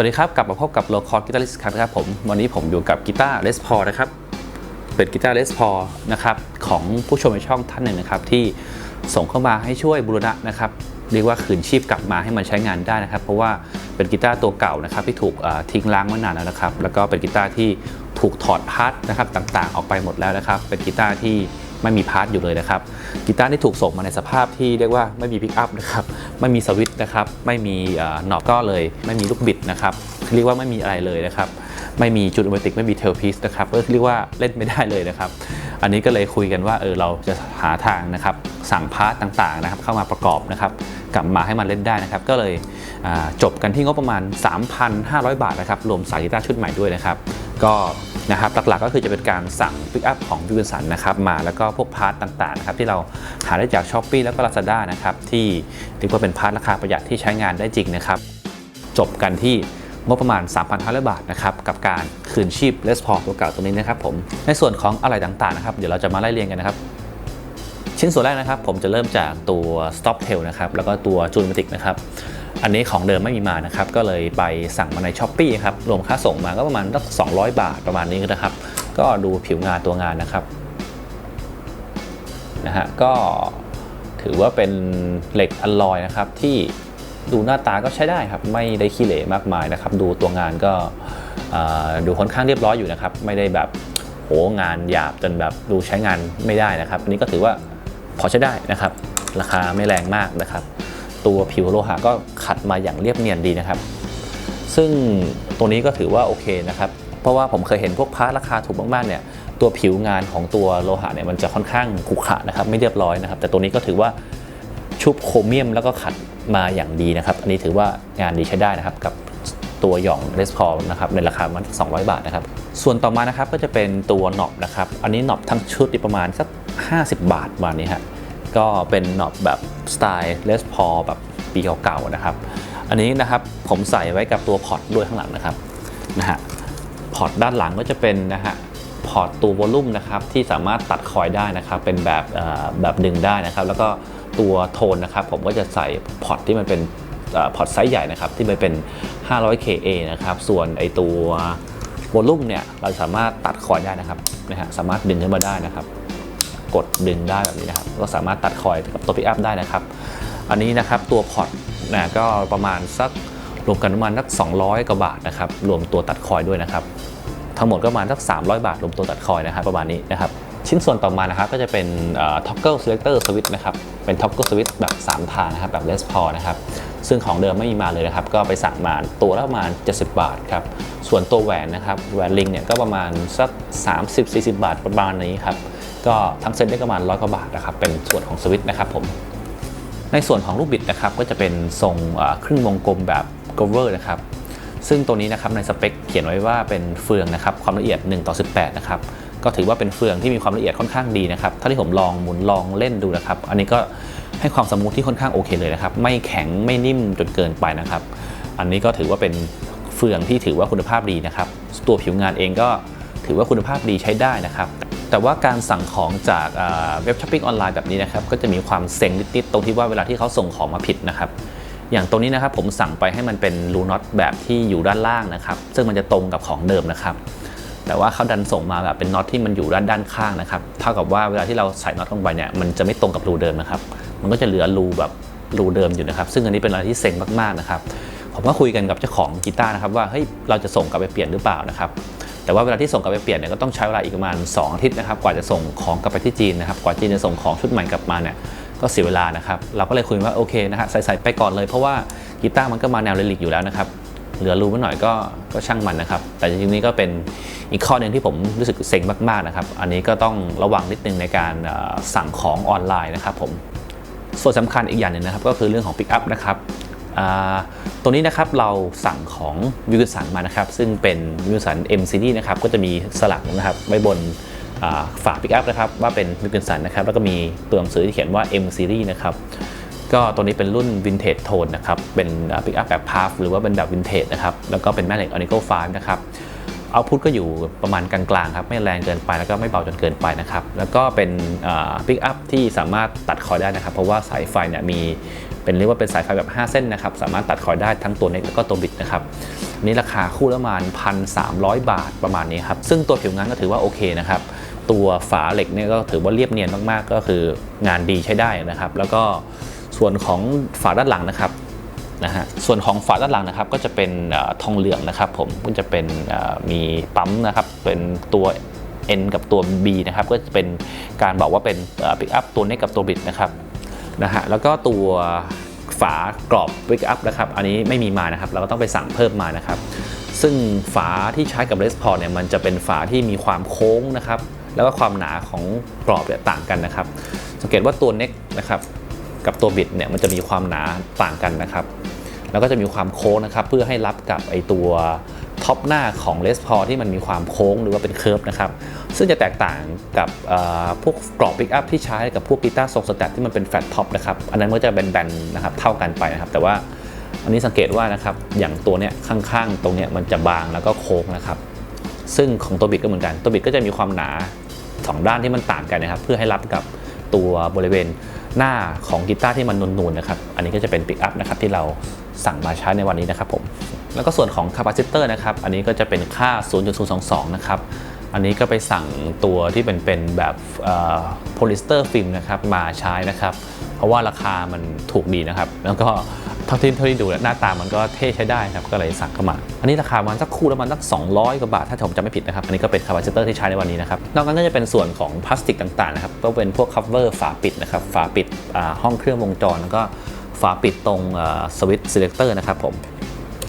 สวัสดีครับ กลับมาพบกับโลคอร์กีตาริสครับนะครับผม วันนี้ผมอยู่กับกีตาร์เลสพอนะครับ เป็นกีตาร์เลสพอนะครับ ของผู้ชมในช่องท่านหนึ่งนะครับ ที่ส่งเข้ามาให้ช่วยบูรณะนะครับ เรียกว่าคืนชีพกลับมาให้มันใช้งานได้นะครับ เพราะว่าเป็นกีตาร์ตัวเก่านะครับ ที่ถูกทิ้งล้างมานานแล้วนะครับ แล้วก็เป็นกีตาร์ที่ถูกถอดพาร์ทนะครับต่างๆ ออกไปหมดแล้วนะครับ เป็นกีตาร์ที่ ไม่มีพาร์ทอยู่เลยนะครับกีตาร์ที่ถูกส่งมาในสภาพที่เรียกว่าไม่มีพิกอัพนะครับไม่มีสวิตช์นะครับไม่มีหนอบก็เลย ไม่มีลูกบิดนะครับเรียกว่าไม่มีอะไรเลยนะครับไม่มีจุดอเมติกไม่มีเทลพีซนะครับก็เรียกว่าเล่นไม่ได้เลยนะครับอันนี้ก็เลยคุยกันว่าเออเราจะหาทางนะครับสั่งพาร์ทต่างๆนะครับเข้ามาประกอบนะครับกลับมาให้มันเล่นได้นะครับ ก็เลยจบกันที่งบประมาณ 3,500 บาทนะครับรวมสายกีตาร์ชุดใหม่ด้วยนะครับ ก็ นะครับหลักๆก็คือจะเป็นการสั่งปิกอัพของวิวสันนะครับมาแล้วก็พวกพาร์ทต่างๆนะครับที่เราหาได้จาก s h อ p e e แล้วก็ Lazada นะครับที่เรียกว่าเป็นพาร์ทราคาประหยัดที่ใช้งานได้จริงนะครับจบกันที่งบประมาณ 3,500 บาทนะครับกับการคืนชีพเลสพอร์ตัวเก่าตัวนี้นะครับผมในส่วนของอะไรต่างๆนะครับเดี๋ยวเราจะมาไล่เรียงกันนะครับชิ้นส่วนแรกนะครับผมจะเริ่มจากตัว stop tail นะครับแล้วก็ตัวจูนมติกนะครับ อันนี้ของเดิมไม่มีมานะครับ ก็เลยไปสั่งมาใน s h อ p e e ครับ รวมค่าส่งมาก็ประมาณสัก200 บาทประมาณนี้นะครับ ก็ดูผิวงานตัวงานนะครับนะฮะก็ถือว่าเป็นเหล็กอลลอยนะครับที่ดูหน้าตาก็ใช้ได้ครับ ไม่ได้ขี้เหร่มากมายนะครับ ดูตัวงานก็ดูค่อนข้างเรียบร้อยอยู่นะครับ ไม่ได้แบบโหงานหยาบจนแบบดูใช้งานไม่ได้นะครับ อันนี้ก็ถือว่าพอใช้ได้นะครับ ราคาไม่แรงมากนะครับ ตัวผิวโลหะก็ขัดมาอย่างเรียบเนียนดีนะครับ ซึ่งตัวนี้ก็ถือว่าโอเคนะครับเพราะว่าผมเคยเห็นพวกพาร์ทราคาถูกมากๆเนี่ยตัวผิวงานของตัวโลหะเนี่ยมันจะค่อนข้างขรุขระนะครับไม่เรียบร้อยนะครับ แต่ตัวนี้ก็ถือว่าชุบโครเมียมแล้วก็ขัดมาอย่างดีนะครับ อันนี้ถือว่างานดีใช้ได้นะครับกับตัวหย่องเลสพอนะครับในราคามัน200 บาทนะครับ ส่วนต่อมานะครับก็จะเป็นตัวหนอบนะครับ อันนี้หนอบทั้งชุดประมาณสัก 50 บาทประมาณนี้ฮะ ก็เป็นหนอบแบบสไตล์เลสพอแบบปีเก่าๆนะครับ อันนี้นะครับผมใส่ไว้กับตัวพอร์ตด้วยข้างหลังนะครับนะฮะพอร์ตด้านหลังก็จะเป็นนะฮะพอร์ตตัววอลลุ่มนะครับที่สามารถตัดคอยได้นะครับเป็นแบบแบบดึงได้นะครับ แล้วก็ตัวโทนนะครับ ผมก็จะใส่พอร์ตที่มันเป็นพอร์ตไซส์ใหญ่นะครับที่มันเป็น 500 KA นะครับ ส่วนไอตัววอลลุ่มเนี่ยเราสามารถตัดคอยได้นะครับนะฮะสามารถดึงขึ้นมาได้นะครับ กดดึงได้แบบนี้นะครับก็สามารถตัดคอยกับตัวพิกอัพได้นะครับ อันนี้นะครับตัวพอร์ตนะก็ประมาณสักรวมกันประมาณสัก 200กว่าบาทนะครับรวมตัวตัดคอยด้วยนะครับ ทั้งหมดก็ประมาณสัก 300 บาทรวมตัวตัดคอยนะครับประมาณนี้นะครับชิ้นส่วนต่อมานะครับก็จะเป็นเอ่อ toggle selector switch นะครับ เป็น toggle switch แบบ 3 ทางนะครับ แบบ Les Paul นะครับ ซึ่งของเดิมไม่มีมาเลยนะครับ ก็ไปสั่งมาตัวละประมาณ 70 บาทครับ ส่วนตัวแหวนนะครับ แหวนลิงเนี่ยก็ประมาณสัก 30-40 บาทประมาณนี้ครับ ก็ทั้งเซ็ตได้ประมาณร้อยกว่าบาทนะครับเป็นส่วนของสวิตช์นะครับผมในส่วนของลูกบิดนะครับก็จะเป็นทรงครึ่งวงกลมแบบ g o v e r นะครับซึ่งตัวนี้นะครับในสเปคเขียนไว้ว่าเป็นเฟืองนะครับความละเอียด1ต่อ18นะครับก็ถือว่าเป็นเฟืองที่มีความละเอียดค่อนข้างดีนะครับถ้าที่ผมลองหมุนลองเล่นดูนะครับ อันนี้ก็ให้ความสมูทที่ค่อนข้างโอเคเลยนะครับ ไม่แข็งไม่นิ่มจนเกินไปนะครับ อันนี้ก็ถือว่าเป็นเฟืองที่ถือว่าคุณภาพดีนะครับ ตัวผิวงานเองก็ถือว่าคุณภาพดีใช้ได้นะครับ แต่ว่าการสั่งของจากเว็บช้อปปิ้งออนไลน์แบบนี้นะครับก็จะมีความเซ็งนิดๆตรงที่ว่าเวลาที่เขาส่งของมาผิดนะครับอย่างตรงนี้นะครับผมสั่งไปให้มันเป็นรูน็อตแบบที่อยู่ด้านล่างนะครับซึ่งมันจะตรงกับของเดิมนะครับแต่ว่าเขาดันส่งมาแบบเป็นน็อตที่มันอยู่ด้านด้านข้างนะครับเท่ากับว่าเวลาที่เราใส่น็อตลงไปเนี่ยมันจะไม่ตรงกับรูเดิมนะครับ มันก็จะเหลือรูแบบรูเดิมอยู่นะครับ ซึ่งอันนี้เป็นอะไรที่เซ็งมากๆนะครับผมก็คุยกันกับเจ้าของกีตาร์นะครับว่าเฮ้ยเราจะส่งกลับไปเปลี่ยนหรือเปล่านะครับ แต่ว่าเวลาที่ส่งกลับไปเปลี่ยนเนี่ยก็ต้องใช้เวลาอีกประมาณ2อาทิตย์นะครับกว่าจะส่งของกลับไปที่จีนนะครับกว่าจีนจะส่งของชุดใหม่กลับมาเนี่ยก็เสียเวลานะครับเราก็เลยคุยว่าโอเคนะฮะใส่ๆไปก่อนเลยเพราะว่ากีตาร์มันก็มาแนวเรลิกอยู่แล้วนะครับเหลือรูไว้หน่อยก็ก็ช่างมันนะครับ แต่จริงๆนี่ก็เป็นอีกข้อหนึ่งที่ผมรู้สึกเซ็งมากๆนะครับ อันนี้ก็ต้องระวังนิดนึงในการสั่งของออนไลน์นะครับผมส่วนสำคัญอีกอย่างหนึ่งนะครับ ก็คือเรื่องของ Pick Up นะครับ ตัวนี้นะครับเราสั่งของวิวสันมานะครับ ซึ่งเป็นวิวสัน M Series นะครับก็จะมีสลักนะครับไว้บนฝา Pick Up นะครับว่าเป็นวิวสันนะครับแล้วก็มีตัวหนังสือที่เขียนว่า M Series นะครับก็ตัวนี้เป็นรุ่น Vintage Tone นะครับเป็น Pick Up แบบ Puff หรือว่าเป็นแบบ Vintage นะครับแล้วก็เป็นแม่เหล็ก Onico 5นะครับเอาพุทก็อยู่ประมาณกลางๆครับไม่แรงเกินไปแล้วก็ไม่เบาจนเกินไปนะครับแล้วก็เป็นพิกอัพที่สามารถตัดคอยได้นะครับ เพราะว่าสายไฟเนี่ยมี เป็นเรียกว่าเป็นสายไฟแบบ 5 เส้นนะครับ สามารถตัดคอยได้ทั้งตัวเน็กแล้วก็ตัวบิดนะครับอันนี้ราคาคู่ละประมาณ 1,300 บาทประมาณนี้ครับ ซึ่งตัวผิวงานก็ถือว่าโอเคนะครับ ตัวฝาเหล็กเนี่ยก็ถือว่าเรียบเนียนมากๆ ก็คืองานดีใช้ได้นะครับ แล้วก็ส่วนของฝาด้านหลังนะครับนะฮะส่วนของฝาด้านหลังนะครับก็จะเป็นอทองเหลืองนะครับผมก็จะเป็นมีปั๊มนะครับเป็นตัว N กับตัว B นะครับก็จะเป็นการบอกว่าเป็นปิกอัพตัวนี้กับตัวบิดนะครับนะฮะแล้วก็ตัว ฝากรอบวิกอัพนะครับ อันนี้ไม่มีมานะครับ เราก็ต้องไปสั่งเพิ่มมานะครับ ซึ่งฝาที่ใช้กับเรสพอร์ตเนี่ยมันจะเป็นฝาที่มีความโค้งนะครับ แล้วก็ความหนาของกรอบเนี่ยต่างกันนะครับ สังเกตว่าตัวเน็กนะครับ กับตัวบิดเนี่ยมันจะมีความหนาต่างกันนะครับ แล้วก็จะมีความโค้งนะครับ เพื่อให้รับกับไอตัวท็อปหน้าของเลสพอที่มันมีความโค้งหรือว่าเป็นเคิร์ฟนะครับ ซึ่งจะแตกต่างกับพวกกรอบปิกอัพที่ใช้กับพวกกีตาร์ทรงสแตทที่มันเป็นแฟลตท็อปนะครับ อันนั้นก็จะแบนๆนะครับเท่ากันไปนะครับ แต่ว่าอันนี้สังเกตว่านะครับอย่างตัวเนี้ยข้างๆ ตรงเนี้ยมันจะบางแล้วก็โค้งนะครับ ซึ่งของตัวบิดก็เหมือนกัน ตัวบิดก็จะมีความหนาสองด้านที่มันต่างกันนะครับ เพื่อให้รับกับตัวบริเวณหน้าของกีตาร์ที่มันนูนๆนะครับ อันนี้ก็จะเป็นปิกอัพนะครับที่เรา สั่งมาใช้ในวันนี้นะครับผมแล้วก็ส่วนของคาปาซิเตอร์นะครับอันนี้ก็จะเป็นค่า 0.022 นะครับอันนี้ก็ไปสั่งตัวที่เป็นเป็นแบบโพลิสเตอร์ฟิล์มนะครับมาใช้นะครับ เพราะว่าราคามันถูกดีนะครับ แล้วก็เท่าที่เท่าที่ดูแล้วหน้าตามันก็เท่ใช้ได้ครับก็เลยสั่งเข้ามา อันนี้ราคามันสักคู่ละมันสัก 200 กว่าบาท ถ้าผมจำไม่ผิดนะครับ อันนี้ก็เป็นคาปาซิเตอร์ที่ใช้ในวันนี้นะครับ นอกนั้นก็จะเป็นส่วนของพลาสติกต่างๆนะครับก็เป็นพวกคัฟเวอร์ฝาปิดนะครับฝาปิดห้องเครื่องวงจรแล้วก็ ฝาปิดตรงสวิตช์ซีเลคเตอร์นะครับผม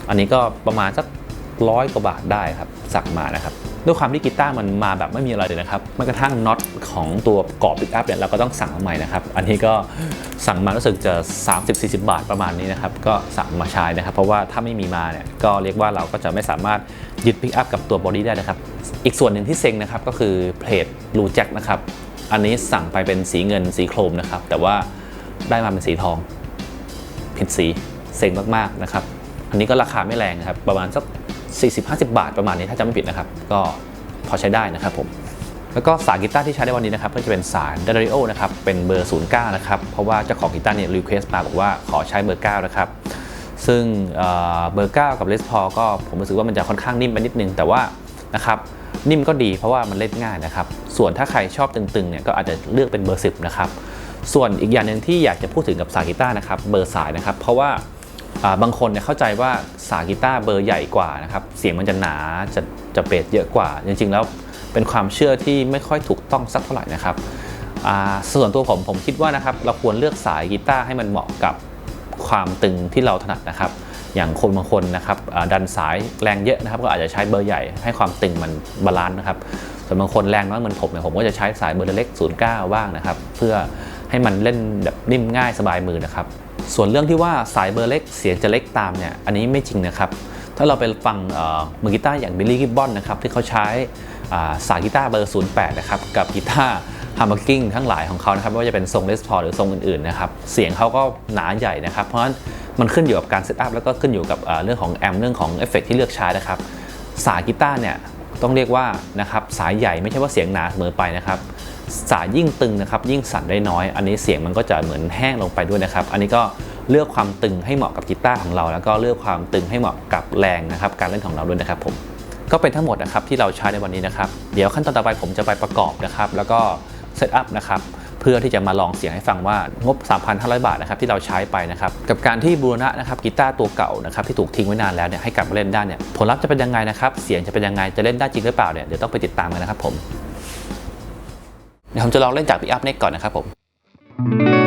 อันนี้ก็ประมาณสักร้อยกว่าบาทได้ครับสั่งมานะครับด้วยความที่กีตาร์มันมาแบบไม่มีอะไรเลยนะครับแม้กระทั่งน็อตของตัวกรอบปิกอัพเนี่ยเราก็ต้องสั่งมาใหม่นะครับ อันนี้ก็สั่งมารู้สึกจะ 30-40 บาทประมาณนี้นะครับ ก็สั่งมาใช้นะครับ เพราะว่าถ้าไม่มีมาเนี่ยก็เรียกว่าเราก็จะไม่สามารถยึดปิกอัพกับตัวบอดี้ได้นะครับ อีกส่วนหนึ่งที่เซ็งนะครับก็คือเพลทรูแจ็คนะครับ อันนี้สั่งไปเป็นสีเงินสีโครมนะครับ แต่ว่าได้มาเป็นสีทอง ผิดสีเซ็งมากๆนะครับอันนี้ก็ราคาไม่แรงนะครับประมาณสัก 40-50 บาทประมาณนี้ถ้าจำไม่ผิดนะครับ ก็พอใช้ได้นะครับผมแล้วก็สายกีตาร์ที่ใช้ในวันนี้นะครับก็จะเป็นสาย d a r i o นะครับเป็นเบอร์ 09 นะครับเพราะว่าเจ้าของกีตาร์เนี่ยรีเควสต์มาบอกว่าขอใช้เบอร์ 9 นะครับซึ่งเบอร์ 9 กับ Les Paul ก็ผมรู้สึกว่ามันจะค่อนข้างนิ่มไปนิดนึง แต่ว่านะครับนิ่มก็ดีเพราะว่ามันเล่นง่ายนะครับส่วนถ้าใครชอบตึงๆเนี่ยก็อาจจะเลือกเป็นเบอร์ 10 นะครับ ส่วนอีกอย่างหนึ่งที่อยากจะพูดถึงกับสายกีตาร์นะครับเบอร์สายนะครับ เพราะว่าบางคนเนี่ยเข้าใจว่าสายกีตาร์เบอร์ใหญ่กว่านะครับเสียงมันจะหนาจะจะเบสเยอะกว่า จริง ๆ แล้วเป็นความเชื่อที่ไม่ค่อยถูกต้องสักเท่าไหร่นะครับส่วนตัวผมผมคิดว่านะครับเราควรเลือกสายกีตาร์ให้มันเหมาะกับความตึงที่เราถนัดนะครับ อย่างคนบางคนนะครับดันสายแรงเยอะนะครับ ก็อาจจะใช้เบอร์ใหญ่ให้ความตึงมันบาลานซ์นะครับส่วนบางคนแรงน้อยเหมือนผมเนี่ยผมก็จะใช้สายเบอร์เล็ก09บ้างนะครับ เพื่อ ให้มันเล่นแบบนิ่มง่ายสบายมือนะครับ ส่วนเรื่องที่ว่าสายเบอร์เล็กเสียงจะเล็กตามเนี่ยอันนี้ไม่จริงนะครับถ้าเราไปฟังมือกีตาร์อย่างบิลลี่กิบบอนนะครับที่เขาใช้สายกีตาร์เบอร์ 08 นะครับ กับกีตาร์ฮัมเมอร์กิ้งทั้งหลายของเขานะครับไม่ว่าจะเป็นทรงเลสพอหรือทรงอื่นๆนะครับเสียงเขาก็หนาใหญ่นะครับ เพราะฉะนั้นมันขึ้นอยู่กับการเซตอัพแล้วก็ขึ้นอยู่กับเรื่องของแอมป์เรื่องของเอฟเฟกที่เลือกใช้นะครับสายกีตาร์เนี่ยต้องเรียกว่านะครับสายใหญ่ไม่ใช่ว่าเสียงหนาเสมอไปนะครับ สายยิ่งตึงนะครับยิ่งสั่นได้น้อย อันนี้เสียงมันก็จะเหมือนแห้งลงไปด้วยนะครับ อันนี้ก็เลือกความตึงให้เหมาะกับกีตาร์ของเรา แล้วก็เลือกความตึงให้เหมาะกับแรงนะครับ การเล่นของเราด้วยนะครับผมก็เป็นทั้งหมดนะครับที่เราใช้ในวันนี้นะครับ เดี๋ยวขั้นตอนต่อไปผมจะไปประกอบนะครับ แล้วก็เซตอัพนะครับเพื่อที่จะมาลองเสียงให้ฟังว่างบ 3,500 บาทนะครับที่เราใช้ไปนะครับกับการที่บูรณะนะครับกีตาร์ตัวเก่านะครับที่ถูกทิ้งไว้นานแล้วเนี่ยให้กลับมาเล่นได้เนี่ยผลลัพธ์จะเป็นยังไงนะครับเสียงจะเป็นยังไงจะเล่นได้จริงหรือเปล่าเนี่ยเดี๋ยวต้องไปติดตามกันนะครับผม เดี๋ยวผมจะลองเล่นจากปิกอัพเน็กก่อนนะครับผม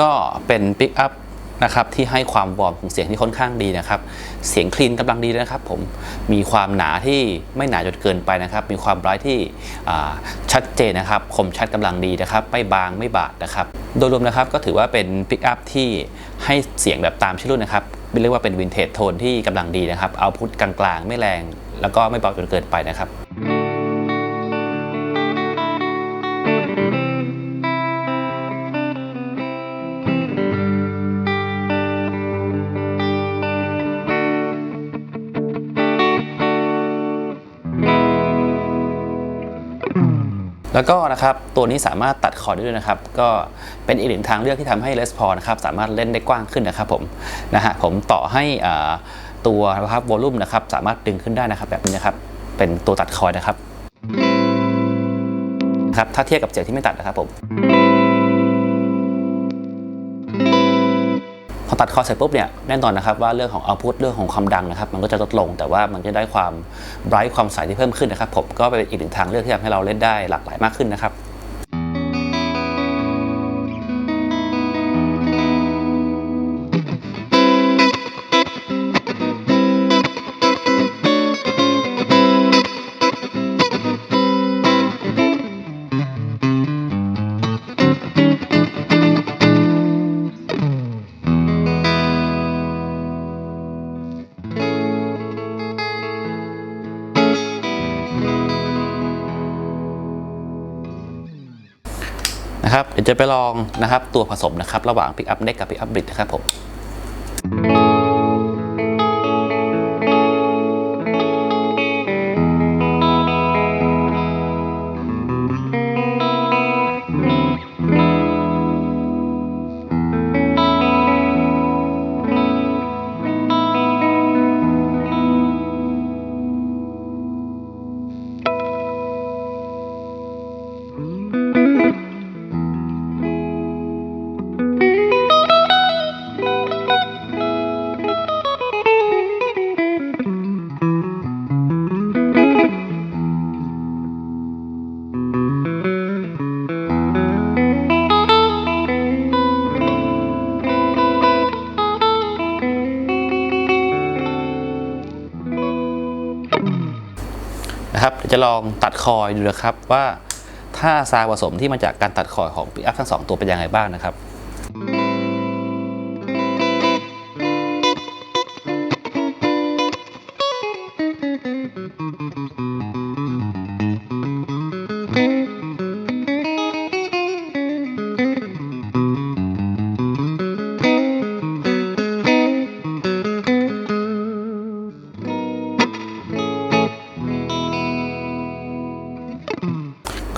ก็เป็นปิกอัพนะครับที่ให้ความวอร์มของเสียงที่ค่อนข้างดีนะครับ เสียงคลีนกำลังดีนะครับผมมีความหนาที่ไม่หนาจนเกินไปนะครับ มีความไบรท์ที่ชัดเจนนะครับ คมชัดกำลังดีนะครับ ไม่บางไม่บาดนะครับ โดยรวมนะครับก็ถือว่าเป็นปิกอัพที่ให้เสียงแบบตามชื่อรุ่นนะครับเรียกว่าเป็นวินเทจโทนที่กำลังดีนะครับเอาพุทกลางๆ ไม่แรง แล้วก็ไม่เบาจนเกินไปนะครับ แล้วก็นะครับตัวนี้สามารถตัดคอร์ดได้ด้วยนะครับ ก็เป็นอีกหนึ่งทางเลือกที่ทำให้เลสพอนะครับสามารถเล่นได้กว้างขึ้นนะครับผมนะฮะผมต่อให้ตัวนะครับวอลลุ่มนะครับสามารถดึงขึ้นได้นะครับแบบนี้นะครับเป็นตัวตัดคอร์ดนะครับนะครับถ้าเทียบกับเสียงที่ไม่ตัดนะครับผม อตัดคอเสร็จปุ๊บเนี่ยแน่นอนนะครับว่าเรื่องของเอาพุตเรื่องของความดังนะครับ มันก็จะลดลงแต่ว่ามันจะได้ความไบรท์ความใสที่เพิ่มขึ้นนะครับผมก็เป็นอีกหนึ่งทางเลือกที่ทำให้เราเล่นได้หลากหลายมากขึ้นนะครับ จะไปลองนะครับตัวผสมนะครับระหว่าง Pick Up Neck กับ Pick Up Bridge นะครับผม จะลองตัดคอยดูนะครับว่าถ้าซาวผสมที่มาจากการตัดคอยของ Pick Up ทั้งสองตัวเป็นยังไงบ้างนะครับ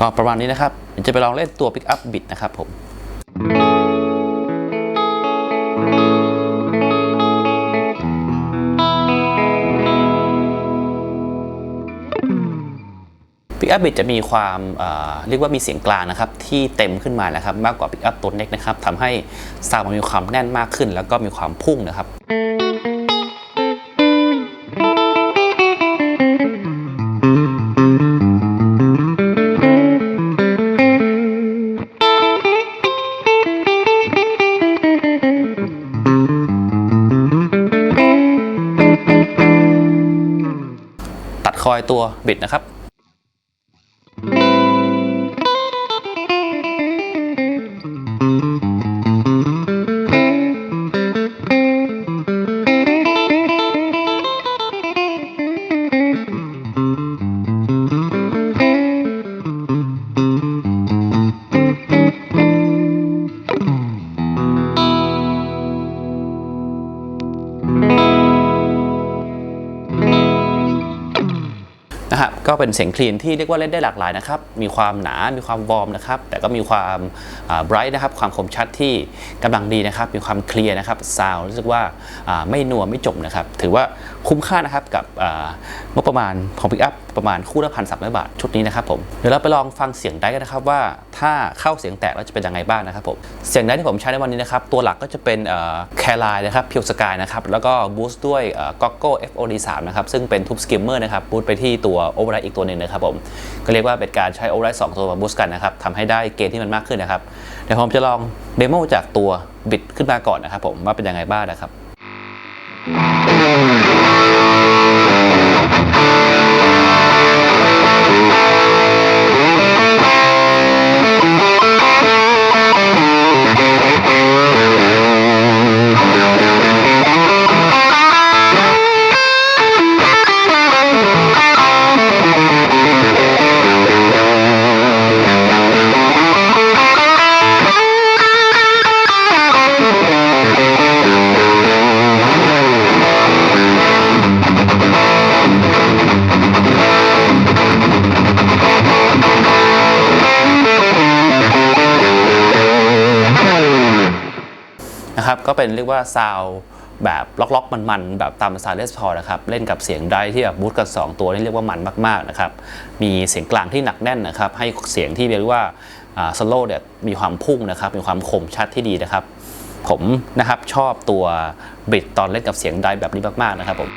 ก็ประมาณนี้นะครับจะไปลองเล่นตัว Pick Up Bit นะครับผม Pick Up Bit จะมีความเอ่อเรียกว่ามีเสียงกลางนะครับ ที่เต็มขึ้นมานะครับ มากกว่า Pick Up ตัวเน็กนะครับทำให้ซาวมันมีความแน่นมากขึ้น แล้วก็มีความพุ่งนะครับ คอยตัวบิดนะครับ เป็นเสียงคลีนที่เรียกว่าเล่นได้หลากหลายนะครับ มีความหนา มีความวอร์มนะครับ แต่ก็มีความไบรท์นะครับ ความคมชัดที่กำลังดีนะครับ มีความเคลียร์นะครับ ซาวรู้สึกว่าอ่าไม่นัวไม่จมนะครับ ถือว่า คุ้มค่านะครับกับงบประมาณของ Pick Up ประมาณคู่ละพันสามร้อยบาทชุดนี้นะครับผมเดี๋ยวเราไปลองฟังเสียงได้กันนะครับว่าถ้าเข้าเสียงแตกแล้วจะเป็นยังไงบ้างนะครับผมเสียงได้ที่ผมใช้ในวันนี้นะครับตัวหลักก็จะเป็นแคลายนะครับเพียวสกายนะครับแล้วก็บูสต์ด้วยก็โก้ FOD3 นะครับซึ่งเป็นทูบสกิมเมอร์นะครับบูสต์ไปที่ตัวโอเวอร์ไรอีกตัวหนึ่งนะครับผมก็เรียกว่าเป็นการใช้โอเวอร์ไรสองตัวมาบูสต์กันนะครับทำให้ได้เกณฑ์ที่มันมากขึ้นนะครับเดี๋ยวผมจะลองเดโมจากตัวบิดขึ้นมาก่อนนะครับผมว่าเป็นยังไงบ้างนะครับ Thank ก็เป็นเรียกว่าซาวแบบล็อกๆ มันๆ แบบตามภาษาเลสพอนะครับ เล่นกับเสียงได้ที่แบบบูทกัน2ตัวนี่เรียกว่ามันมากๆนะครับ มีเสียงกลางที่หนักแน่นนะครับ ให้เสียงที่เรียกว่าสโลว์เนี่ยมีความพุ่งนะครับ มีความคมชัดที่ดีนะครับ ผมนะครับชอบตัวบิดตอนเล่นกับเสียงได้แบบนี้มากๆนะครับผม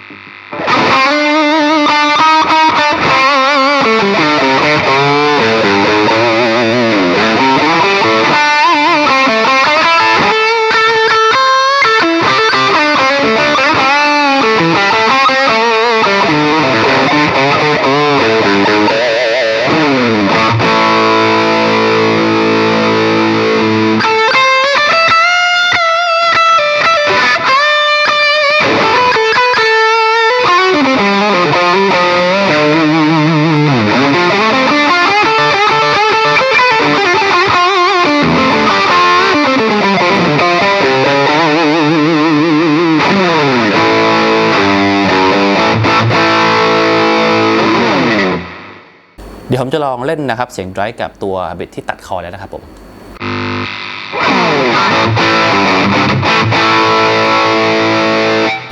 เดี๋ยวผมจะลองเล่นนะครับ เสียงไดรฟ์กับตัวบิดที่ตัดคอแล้วนะครับผม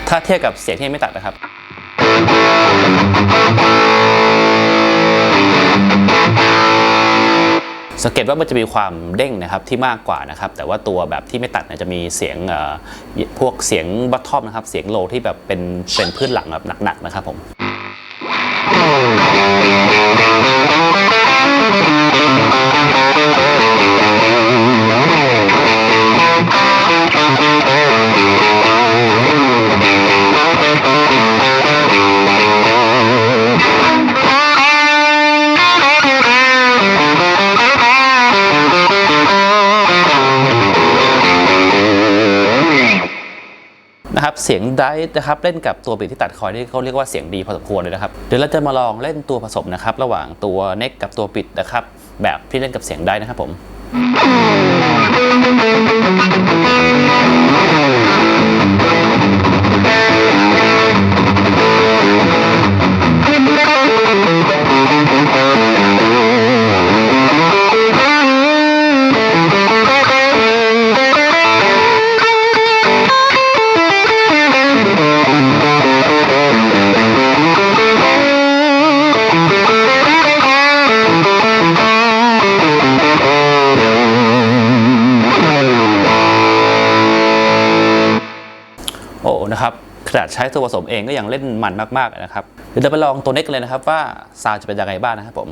ถ้าเทียบกับเสียงที่ไม่ตัดนะครับ สังเกตว่ามันจะมีความเด้งนะครับที่มากกว่านะครับ แต่ว่าตัวแบบที่ไม่ตัดเนี่ยจะมีเสียงพวกเสียงบัตทอมนะครับ เสียงโลที่แบบเป็นเป็นพื้นหลังแบบหนักๆนะครับผม เสียงไดรฟ์นะครับเล่นกับตัวบิดที่ตัดคอยนี่เขาเรียกว่าเสียงดีพอสมควรเลยนะครับเดี๋ยวเราจะมาลองเล่นตัวผสมนะครับระหว่างตัวเน็กกับตัวปิดนะครับแบบที่เล่นกับเสียงไดรฟ์นะครับผม ขนาดใช้ตัวผสมเองก็ยังเล่นมันมากๆนะครับ เดี๋ยวเราไปลองตัวเน็กกันเลยนะครับว่าซาวจะเป็นยังไงบ้างนะครับผม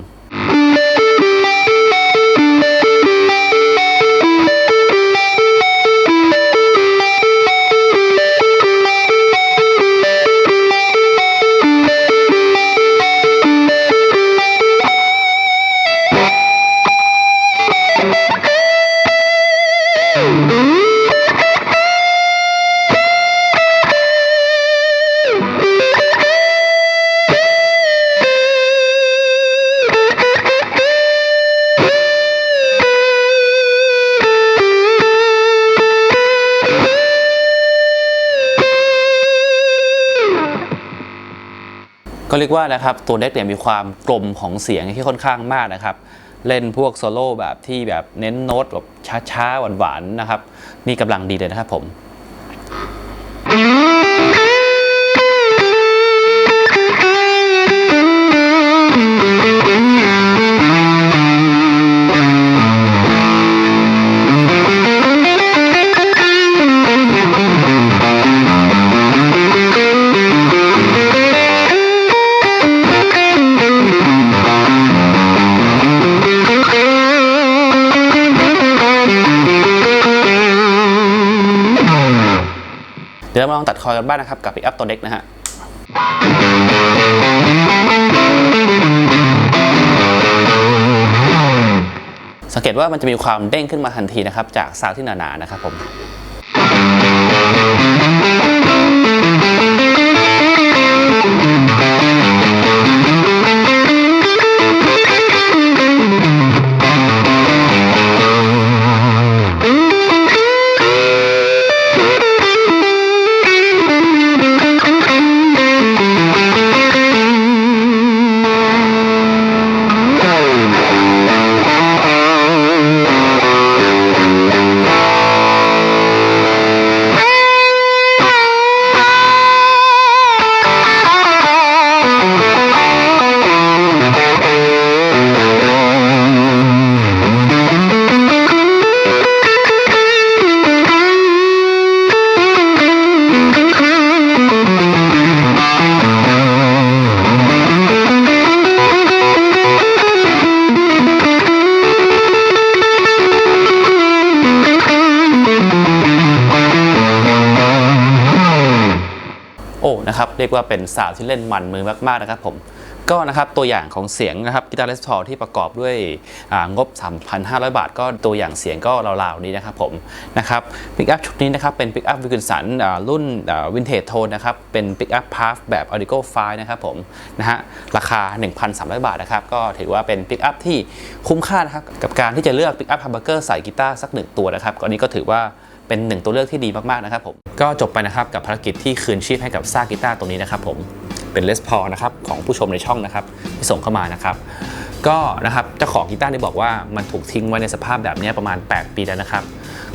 ก็เรียกว่านะครับตัวเด็กเนี่ยมีความกลมของเสียงที่ค่อนข้างมากนะครับเล่นพวกโซโล่แบบที่แบบเน้นโน้ตแบบช้าๆหวานๆนะครับนี่กำลังดีเลยนะครับผม ดี๋ยวเรามาลองตัดคอยกันบ้างนะครับกับปิกอัพตัวเด็กนะฮะสังเกตว่ามันจะมีความเด้งขึ้นมาทันทีนะครับจากซาวด์ที่หนาๆนะครับผม รียกว่าเป็นสาวที่เล่นมันมือมากๆนะครับผมก็นะครับตัวอย่างของเสียงนะครับกีตาร์เลสทอที่ประกอบด้วยอ่างบ 3,500 บาท ก็ตัวอย่างเสียงก็ราวๆนี้นะครับผมนะครับปิกอัพชุดนี้นะครับเป็นปิกอัพวิกินสันรุ่นวินเทจโทนนะครับเป็นปิกอัพพาฟแบบ Audio 5นะครับผมนะฮะราคา 1,300 บาทนะครับก็ถือว่าเป็นปิกอัพที่คุ้มค่านะครับกับการที่จะเลือกปิกอัพฮัมเบอร์เกอร์ใส่กีตาร์สักหนึ่งตัวนะครับก็อันนี้ก็ถือว่า เป็นหนึ่งตัวเลือกที่ดีมากๆนะครับผมก็จบไปนะครับกับภารกิจที่คืนชีพให้กับซากกีตาร์ตรงนี้นะครับผมเป็นเลสพอนะครับของผู้ชมในช่องนะครับที่ส่งเข้ามานะครับก็นะครับเจ้าของกีตาร์ได้บอกว่ามันถูกทิ้งไว้ในสภาพแบบนี้ประมาณ 8 ปีแล้วนะครับ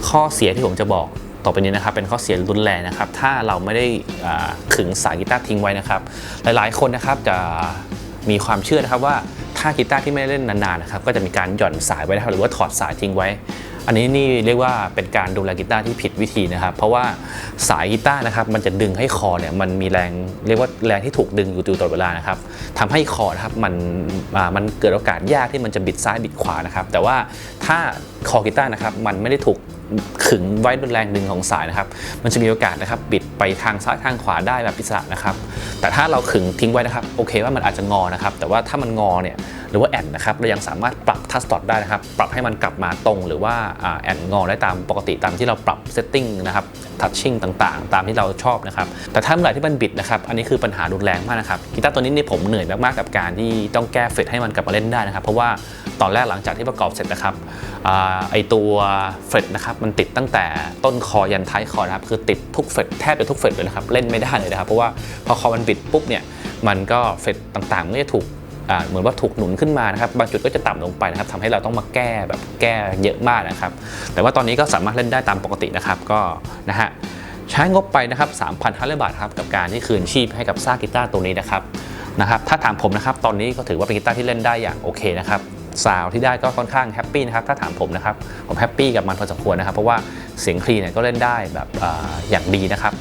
ข้อเสียที่ผมจะบอกต่อไปนี้นะครับเป็นข้อเสียรุนแรงนะครับ ถ้าเราไม่ได้ขึงสายกีตาร์ทิ้งไว้นะครับ หลายๆ คนนะครับจะมีความเชื่อนะครับว่าถ้ากีตาร์ที่ไม่ได้เล่นนานๆนะครับก็จะมีการหย่อนสายไว้นะครับหรือว่าถอดสายทิ้งไว้ อันนี้นี่เรียกว่าเป็นการดูแลกีตาร์ที่ผิดวิธีนะครับ เพราะว่าสายกีตาร์นะครับมันจะดึงให้คอเนี่ยมันมีแรงเรียกว่าแรงที่ถูกดึงอยู่ตลอดเวลานะครับทำให้คอนะครับมันมันเกิดโอกาสยากที่มันจะบิดซ้ายบิดขวานะครับ แต่ว่าถ้า คอกีตาร์นะครับมันไม่ได้ถูกขึงไว้ด้วยแรงดึงของสายนะครับ มันจะมีโอกาสนะครับบิดไปทางซ้ายทางขวาได้แบบอิสระนะครับ แต่ถ้าเราขึงทิ้งไว้นะครับโอเคว่ามันอาจจะงอนะครับ แต่ว่าถ้ามันงอเนี่ยหรือว่าแอนนะครับเรายังสามารถปรับทัสตอดได้นะครับ ปรับให้มันกลับมาตรงหรือว่าแอนงอได้ตามปกติตามที่เราปรับเซตติ้งนะครับทัชชิ่งต่างๆ ตามที่เราชอบนะครับ แต่ถ้าเมื่อไหร่ที่มันบิดนะครับ อันนี้คือปัญหารุนแรงมากนะครับกีตาร์ตัวนี้นี่ผมเหนื่อยมากๆกับการที่ต้องแก้เฟดให้มันกลับมาเล่นได้นะครับ เพราะว่าตอนแรกหลังจากที่ประกอบเสร็จนะครับไอตัวเฟดนะครับมันติดตั้งแต่ต้นคอยันท้ายคอนะครับคือติดทุกเฟดแทบจะทุกเฟดเลยนะครับเล่นไม่ได้เลยนะครับ เพราะว่าพอคอมันบิดปุ๊บเนี่ยมันก็เฟดต่างๆมันก็จะถูกเหมือนว่าถูกหนุนขึ้นมานะครับบางจุดก็จะต่ำลงไปนะครับทำให้เราต้องมาแก้แบบแก้เยอะมากนะครับ แต่ว่าตอนนี้ก็สามารถเล่นได้ตามปกตินะครับก็นะฮะใช้งบไปนะครับ3,500 บาทครับกับการที่คืนชีพให้กับซากกีตาร์ตัวนี้นะครับนะครับถ้าถามผมนะครับตอนนี้ก็ถือว่าเป็นกีตาร์ที่เล่นได้อย่างโอเคนะครับ ซาวที่ได้ก็ค่อนข้างแฮปปี้นะครับถ้าถามผมนะครับผมแฮปปี้กับมันพอสมควรนะครับ เพราะว่าเสียงคลีเนี่ยก็เล่นได้แบบออย่างดีนะครับ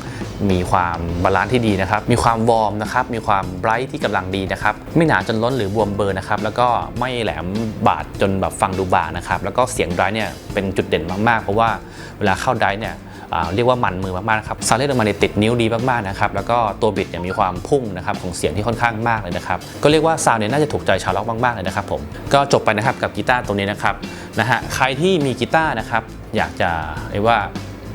มีความบาลานซ์ที่ดีนะครับ มีความวอร์มนะครับ มีความไบรท์ที่กำลังดีนะครับ ไม่หนาจนล้นหรือบวมเบอร์นะครับ แล้วก็ไม่แหลมบาดจนแบบฟังดูบานะครับ แล้วก็เสียงไดร์เนี่ยเป็นจุดเด่นมากๆ เพราะว่าเวลาเข้าไดร์เนี่ย เรียกว่ามันมือมากๆนะครับซาเล่ออกมาในยติดนิ้วดีมากๆนะครับแล้วก็ตัวบิดเนี่ยมีความพุ่งนะครับของเสียงที่ค่อนข้างมากเลยนะครับก็เรียกว่าซาวน์เนี่ยน่าจะถูกใจชาวล็อกมากๆเลยนะครับผมก็จบไปนะครับกับกีตาร์ตัวนี้นะครับนะฮะใครที่มีกีตาร์นะครับอยากจะเรียกว่า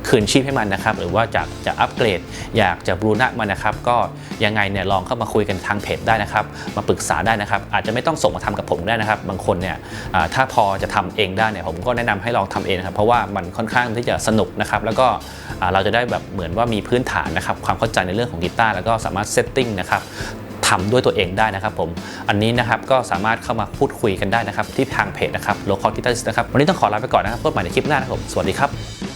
คืนชีพให้มันนะครับ หรือว่าจะจะอัปเกรด อยากจะบรูนะมันนะครับ ก็ยังไงเนี่ยลองเข้ามาคุยกันทางเพจได้นะครับ มาปรึกษาได้นะครับ อาจจะไม่ต้องส่งมาทำกับผมได้นะครับ บางคนเนี่ยถ้าพอจะทำเองได้เนี่ยผมก็แนะนำให้ลองทำเองนะครับ เพราะว่ามันค่อนข้างที่จะสนุกนะครับ แล้วก็เราจะได้แบบเหมือนว่ามีพื้นฐานนะครับ ความเข้าใจในเรื่องของกีตาร์แล้วก็สามารถเซตติ้งนะครับทำด้วยตัวเองได้นะครับผม อันนี้นะครับก็สามารถเข้ามาพูดคุยกันได้นะครับ ที่ทางเพจนะครับ local guitarist นะครับ วันนี้ต้องขอลาไปก่อนนะครับพบใหม่ในคลิปหน้านะครับ สวัสดีครับ